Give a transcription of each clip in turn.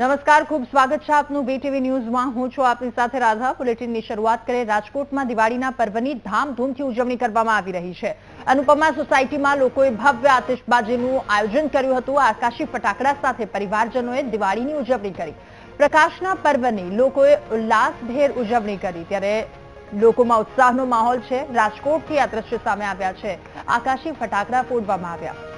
નમસ્કાર, ખૂબ સ્વાગત છે આપનું બીટીવી ન્યૂઝમાં. હું છું આપની સાથે રાધા. બુલેટિનની શરૂઆત કરીએ. રાજકોટમાં દિવાળીના પર્વની ધામધૂમથી ઉજવણી કરવામાં આવી રહી છે. અનુપમા સોસાયટીમાં લોકોએ ભવ્ય આતિશબાજીનું આયોજન કર્યું હતું. આકાશી ફટાકડા સાથે પરિવારજનોએ દિવાળીની ઉજવણી કરી. પ્રકાશના પર્વની લોકોએ ઉલ્લાસભેર ઉજવણી કરી. ત્યારે લોકોમાં ઉત્સાહનો માહોલ છે. રાજકોટથી આ દ્રશ્ય સામે આવ્યા છે. આકાશી ફટાકડા ફોડવામાં આવ્યા.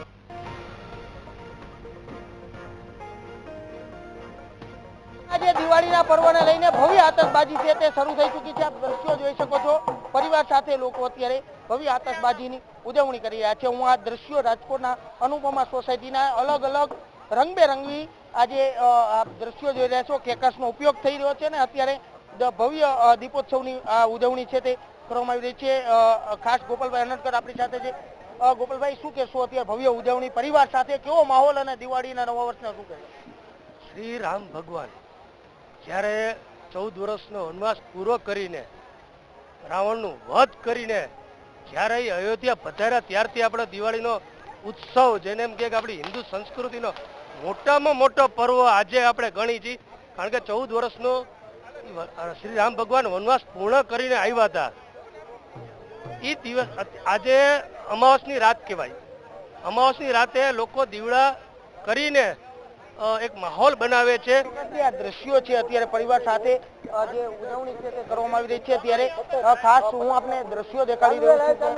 આજે દિવાળીના પર્વને લઈને ભવ્ય આતશબાજી છે. તે શરૂ થઈ ચૂકી છે. દ્રશ્યો જોઈ શકો છો. પરિવાર સાથે લોકો અત્યારે ભવ્ય આતશબાજીની ઉજવણી કરી રહ્યા છે. હું આ દ્રશ્યો રાજકોટના અનુપમા સોસાયટીના અલગ અલગ રંગબેરંગી આજે આપ દ્રશ્યો જોઈ રહ્યા છો. કેકર્સનો ઉપયોગ થઈ રહ્યો છે અને અત્યારે ભવ્ય દીપોત્સવની આ ઉજવણી છે તે કરવામાં આવી રહી છે. ખાસ ગોપાલભાઈ અનંતકર આપણી સાથે છે. ગોપાલભાઈ, શું કહેશો અત્યારે ભવ્ય ઉજવણી? પરિવાર સાથે કેવો માહોલ અને દિવાળીના નવા વર્ષના શું કહેશો? શ્રી રામ ભગવાન. જ્યારે ચૌદ વર્ષનો વનવાસ પૂરો કરીને, રાવણનું વધ કરીને જ્યારે એ અયોધ્યા પધાર્યા, ત્યારથી આપણે દિવાળીનો ઉત્સવ, જેને એમ કે આપણી હિન્દુ સંસ્કૃતિનો મોટામાં મોટો પર્વ આજે આપણે ગણી છીએ. કારણ કે ચૌદ વર્ષનો શ્રી રામ ભગવાન વનવાસ પૂર્ણ કરીને આવ્યા હતા. એ દિવસ આજે અમાવસની રાત કહેવાય. અમાવસની રાતે લોકો દીવડા કરીને એક માહોલ બનાવે છે. આ દ્રશ્યો છે અત્યારે પરિવાર સાથે જે ઉજવણી છે તે કરવામાં આવી રહી છે ત્યારે ખાસ હું આપને દ્રશ્યો દેખાડી રહ્યો છું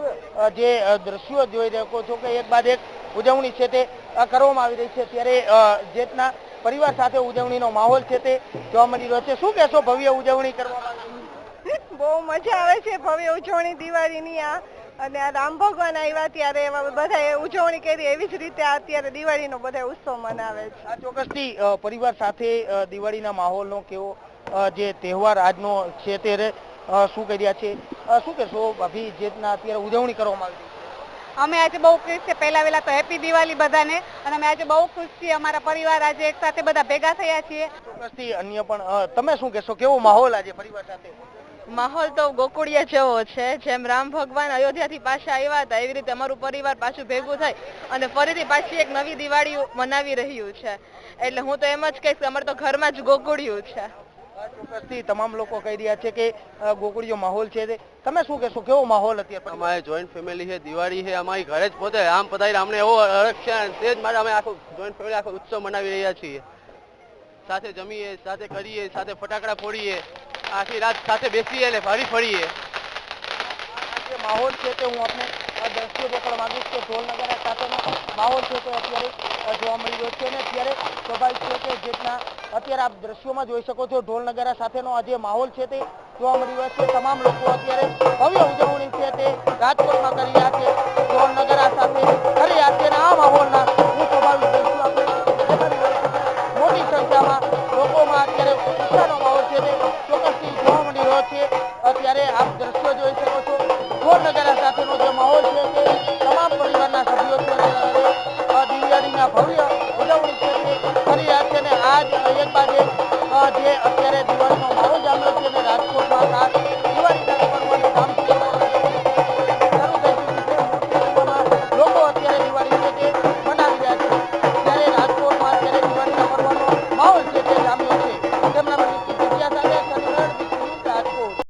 જે દ્રશ્યો જોઈ રહ્યો છો કે એક બાદ એક ઉજવણી છે તે કરવામાં આવી રહી છે. ત્યારે જેટના જે પરિવાર સાથે ઉજવણીનો માહોલ છે તે જોવા મળી રહ્યો છે. શું કહેશો ભવ્ય ઉજવણી કરવામાં આવી રહી છે? બહુ મજા આવે છે ભવ્ય ઉજવણી દિવાળીની આ. અને આ રામ ભગવાન આવ્યા ત્યારે એમાં બધા ઉજવણી કરી એવી જ રીતે અત્યારે દિવાળીનો બધા ઉત્સવ મનાવે છે. આ ચોક્કસથી પરિવાર સાથે દિવાળીના માહોલનો કેવો જે તહેવાર આજનો છે તે શું કરી રહ્યા છે? શું કહેશો ભાભી જે અત્યારે ઉજવણી કરવામાં આવી અમે આજે બહુ ખુશ છે. પહેલા વહેલા તો હેપી દિવાળી બધાને અને અમે આજે બહુ ખુશ છીએ. અમારા પરિવાર આજે એક સાથે બધા ભેગા થયા છીએ. ચોક્કસથી અન્ય પણ તમે શું કહેશો? કેવો માહોલ આજે પરિવાર સાથે? માહોલ તો ગોકુળિયા જેવો છે. જેમ રામ ભગવાન અયોધ્યાથી પાછા આવ્યા હતા એવી રીતે અમારું પરિવાર પાછું ભેગું થાય અને ફરીથી પાછી એક નવી દિવાળી મનાવી રહ્યું છે. એટલે હું તો એમ જ કહીશ કે અમારે તો ઘરમાં જ ગોકુળિયું છે. ચોક્કસથી તમામ લોકો કહી રહ્યા છે કે ગોકુળિયો માહોલ છે. તમે શું કહેશો? કેવો માહોલ અત્યારે અમારે જોઈન્ટ ફેમિલી છે દિવાળી છે અમારી ઘરે જ પોતે આમ પધારી અમને એવો અરગ છે તે જ માટે અમે આખો જોઈન્ટ ફેમિલી આખો ઉત્સવ મનાવી રહ્યા છીએ. સાથે જમીએ સાથે કરીએ સાથે ફટાકડા ફોડીએ. આખી રાત સાથે બેસીએ એટલે ફરી ફરીએ. માહોલ છે તે હું આપણે દ્રશ્યો દેખાડવા માંગીશ કે ઢોલ સાથેનો માહોલ છે તે અત્યારે જોવા મળી રહ્યો છે. અને અત્યારે સ્વાભાવિક છે કે જેટલા અત્યારે આપ દ્રશ્યોમાં જોઈ શકો છો ઢોલ નગારા સાથેનો આ જે માહોલ છે તે જોવા મળી રહ્યો છે. તમામ લોકો અત્યારે ભવ્ય ઉજવણી છે તે રાજકોટમાં કરી રહ્યા